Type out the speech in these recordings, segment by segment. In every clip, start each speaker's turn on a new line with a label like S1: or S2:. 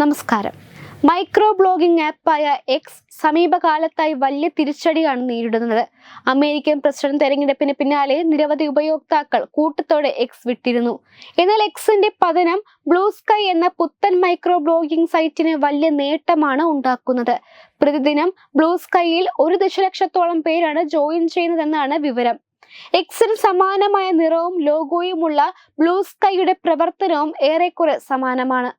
S1: നമസ്കാരം. Micro blogging ആപ്പായ X സമീപകാലത്തായി വലിയ തിരിച്ചടിയാണ് നേരിടുന്നത്. അമേരിക്കൻ പ്രസിഡന്റ് തെരഞ്ഞെടുപ്പിന് പിന്നാലെ നിരവധി ഉപയോക്താക്കൾ കൂട്ടത്തോടെ എക്സ് വിട്ടിരുന്നു. എന്നാൽ എക്സിന്റെ പതനം ബ്ലൂ സ്കൈ എന്ന പുത്തൻ മൈക്രോ ബ്ലോഗിംഗ് സൈറ്റിന് വലിയ നേട്ടമാണ് ഉണ്ടാക്കുന്നത്. പ്രതിദിനം ബ്ലൂ സ്കൈയിൽ ഒരു ദശലക്ഷത്തോളം പേരാണ് ജോയിൻ ചെയ്യുന്നതെന്നാണ് വിവരം. എക്സിന് സമാനമായ നിറവും ലോഗോയുമുള്ള ബ്ലൂ സ്കൈയുടെ പ്രവർത്തനവും ഏറെക്കുറെ സമാനമാണ്.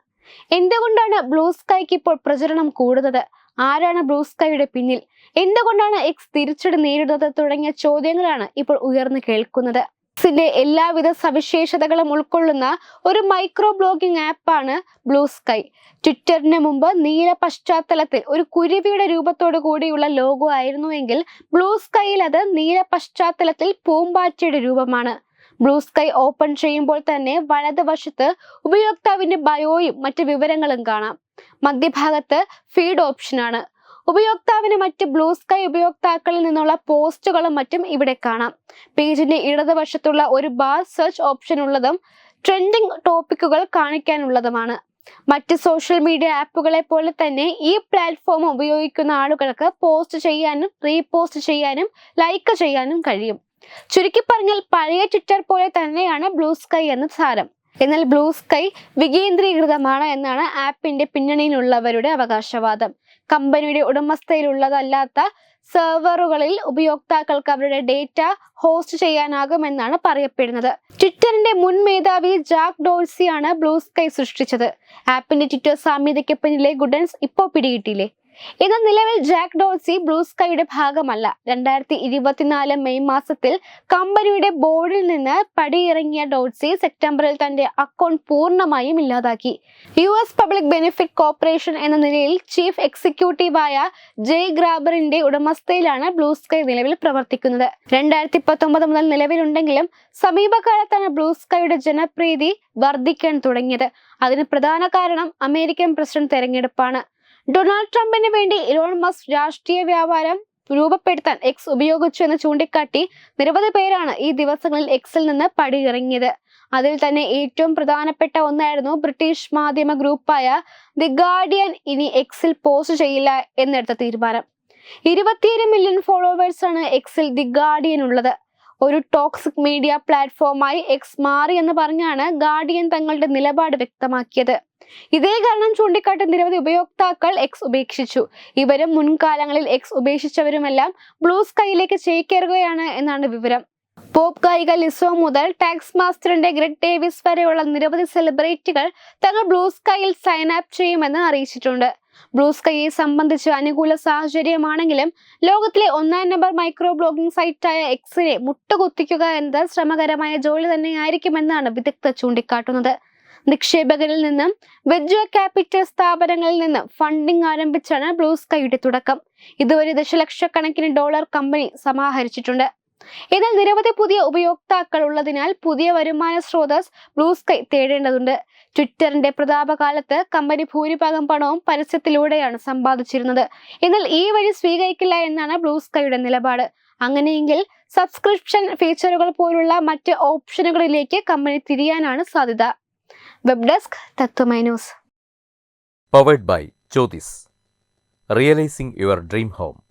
S1: എന്തുകൊണ്ടാണ് ബ്ലൂ സ്കൈക്ക് ഇപ്പോൾ പ്രചരണം കൂടുന്നത്? ആരാണ് ബ്ലൂ സ്കൈയുടെ പിന്നിൽ? എന്തുകൊണ്ടാണ് എക്സ് തിരിച്ചടി നേരിടുന്നത് തുടങ്ങിയ ചോദ്യങ്ങളാണ് ഇപ്പോൾ ഉയർന്നു കേൾക്കുന്നത്. എക്സിന്റെ എല്ലാവിധ സവിശേഷതകളും ഉൾക്കൊള്ളുന്ന ഒരു മൈക്രോ ബ്ലോഗിംഗ് ആപ്പാണ് ബ്ലൂ സ്കൈ. ട്വിറ്ററിന് മുമ്പ് നീല പശ്ചാത്തലത്തിൽ ഒരു കുരുവിയുടെ രൂപത്തോടു കൂടിയുള്ള ലോഗോ ആയിരുന്നുവെങ്കിൽ ബ്ലൂ സ്കൈയിൽ അത് നീല പശ്ചാത്തലത്തിൽ പൂമ്പാറ്റയുടെ രൂപമാണ്. ബ്ലൂ സ്കൈ ഓപ്പൺ ചെയ്യുമ്പോൾ തന്നെ വലതുവശത്ത് ഉപയോക്താവിന്റെ ബയോയും മറ്റ് വിവരങ്ങളും കാണാം. മധ്യഭാഗത്ത് ഫീഡ് ഓപ്ഷനാണ് ഉപയോക്താവിന് മറ്റ് ബ്ലൂ സ്കൈ ഉപയോക്താക്കളിൽ നിന്നുള്ള പോസ്റ്റുകളും മറ്റും ഇവിടെ കാണാം. പേജിന്റെ ഇടതുവശത്തുള്ള ഒരു ബാർ സെർച്ച് ഓപ്ഷൻ ഉള്ളതും ട്രെൻഡിംഗ് ടോപ്പിക്കുകൾ കാണിക്കാനുള്ളതുമാണ്. മറ്റ് സോഷ്യൽ മീഡിയ ആപ്പുകളെ പോലെ തന്നെ ഈ പ്ലാറ്റ്ഫോം ഉപയോഗിക്കുന്ന ആളുകൾക്ക് പോസ്റ്റ് ചെയ്യാനും റീപോസ്റ്റ് ചെയ്യാനും ലൈക്ക് ചെയ്യാനും കഴിയും. ചുരുക്കി പറഞ്ഞാൽ പഴയ ട്വിറ്റർ പോലെ തന്നെയാണ് ബ്ലൂ സ്കൈ എന്ന സാരം. എന്നാൽ ബ്ലൂ സ്കൈ വികേന്ദ്രീകൃതമാണ് എന്നാണ് ആപ്പിന്റെ പിന്നണിയിലുള്ളവരുടെ അവകാശവാദം. കമ്പനിയുടെ ഉടമസ്ഥയിലുള്ളതല്ലാത്ത സെർവറുകളിൽ ഉപയോക്താക്കൾക്ക് അവരുടെ ഡേറ്റ ഹോസ്റ്റ് ചെയ്യാനാകുമെന്നാണ് പറയപ്പെടുന്നത്. ട്വിറ്ററിന്റെ മുൻ മേധാവി ജാക്ക് ഡോൾസിയാണ് ബ്ലൂ സ്കൈ സൃഷ്ടിച്ചത്. ആപ്പിന്റെ ട്വിറ്റർ സാമ്യതയ്ക്ക് പിന്നിലെ ഗുഡൻസ് ഇപ്പോൾ പിടികിട്ടിയില്ലേ? എന്നാൽ നിലവിൽ ജാക്ക് ഡോൾസി ബ്ലൂ സ്കൈയുടെ ഭാഗമല്ല. രണ്ടായിരത്തി ഇരുപത്തിനാല് മെയ് മാസത്തിൽ കമ്പനിയുടെ ബോർഡിൽ നിന്ന് പടിയിറങ്ങിയ ഡോൾസി സെപ്റ്റംബറിൽ തന്റെ അക്കൗണ്ട് പൂർണമായും ഇല്ലാതാക്കി. U S public benefit corporation എന്ന നിലയിൽ ചീഫ് എക്സിക്യൂട്ടീവായ ജയ് ഗ്രാബറിന്റെ ഉടമസ്ഥയിലാണ് ബ്ലൂ സ്കൈ നിലവിൽ പ്രവർത്തിക്കുന്നത്. രണ്ടായിരത്തി പത്തൊമ്പത് മുതൽ നിലവിലുണ്ടെങ്കിലും സമീപകാലത്താണ് ബ്ലൂ സ്കൈയുടെ ജനപ്രീതി വർദ്ധിക്കാൻ തുടങ്ങിയത്. അതിന് പ്രധാന കാരണം അമേരിക്കൻ പ്രസിഡന്റ് തെരഞ്ഞെടുപ്പാണ്. ഡൊണാൾഡ് ട്രംപിന് വേണ്ടി ഇലോൺ മസ്ക് രാഷ്ട്രീയ വ്യാപാരം രൂപപ്പെടുത്താൻ എക്സ് ഉപയോഗിച്ചു എന്ന് ചൂണ്ടിക്കാട്ടി നിരവധി പേരാണ് ഈ ദിവസങ്ങളിൽ എക്സിൽ നിന്ന് പടിയിറങ്ങിയത്. അതിൽ തന്നെ ഏറ്റവും പ്രധാനപ്പെട്ട ഒന്നായിരുന്നു ബ്രിട്ടീഷ് മാധ്യമ ഗ്രൂപ്പായ ദി ഗാർഡിയൻ ഇനി എക്സിൽ പോസ്റ്റ് ചെയ്യില്ല എന്നെടുത്ത തീരുമാനം. ഇരുപത്തിയേഴ് മില്യൺ ഫോളോവേഴ്സാണ് എക്സിൽ ദി ഗാർഡിയൻ ഉള്ളത്. ഒരു ടോക്സിക് മീഡിയ പ്ലാറ്റ്ഫോമായി എക്സ് മാറി എന്ന് പറഞ്ഞാണ് ഗാർഡിയൻ തങ്ങളുടെ നിലപാട് വ്യക്തമാക്കിയത്. ഇതേ കാരണം ചൂണ്ടിക്കാട്ടി നിരവധി ഉപയോക്താക്കൾ എക്സ് ഉപേക്ഷിച്ചു. ഇവരും മുൻകാലങ്ങളിൽ എക്സ് ഉപേക്ഷിച്ചവരുമെല്ലാം ബ്ലൂ സ്കൈയിലേക്ക് ചേക്കേറുകയാണ് എന്നാണ് വിവരം. പോപ്പ് ഗായിക ലിസോ മുതൽ ടാക്സ് മാസ്റ്ററിന്റെ ഗ്രെഡ് ഡേവിസ് വരെയുള്ള നിരവധി സെലിബ്രിറ്റികൾ തങ്ങൾ ബ്ലൂ സ്കൈയിൽ സൈൻ അപ്പ് ചെയ്യുമെന്ന് അറിയിച്ചിട്ടുണ്ട്. ബ്ലൂ സ്കൈയെ സംബന്ധിച്ച് അനുകൂല സാഹചര്യമാണെങ്കിലും ലോകത്തിലെ ഒന്നാം നമ്പർ മൈക്രോ ബ്ലോഗിംഗ് സൈറ്റായ എക്സിനെ മുട്ടുകുത്തിക്കുക എന്നത് ശ്രമകരമായ ജോലി തന്നെയായിരിക്കുമെന്നാണ് വിദഗ്ധർ ചൂണ്ടിക്കാട്ടുന്നത്. നിക്ഷേപകരിൽ നിന്നും വെജ്വ ക്യാപിറ്റൽ സ്ഥാപനങ്ങളിൽ നിന്ന് ഫണ്ടിംഗ് ആരംഭിച്ചാണ് ബ്ലൂ സ്കൈയുടെ തുടക്കം. ഇതുവരെ ദശലക്ഷക്കണക്കിന് ഡോളർ കമ്പനി സമാഹരിച്ചിട്ടുണ്ട്. എന്നാൽ നിരവധി പുതിയ ഉപയോക്താക്കൾ ഉള്ളതിനാൽ പുതിയ വരുമാന സ്രോതസ് ബ്ലൂ സ്കൈ തേടേണ്ടതുണ്ട്. ട്വിറ്ററിന്റെ പ്രതാപകാലത്ത് കമ്പനി ഭൂരിഭാഗം പണവും പരസ്യത്തിലൂടെയാണ് സമ്പാദിച്ചിരുന്നത്. എന്നാൽ ഈ വഴി സ്വീകരിക്കില്ല എന്നാണ് ബ്ലൂ സ്കൈയുടെ നിലപാട്. അങ്ങനെയെങ്കിൽ സബ്സ്ക്രിപ്ഷൻ ഫീച്ചറുകൾ പോലുള്ള മറ്റ് ഓപ്ഷനുകളിലേക്ക് കമ്പനി തിരിയാനാണ് സാധ്യത. Web desk
S2: powered by Jyothis realising your dream home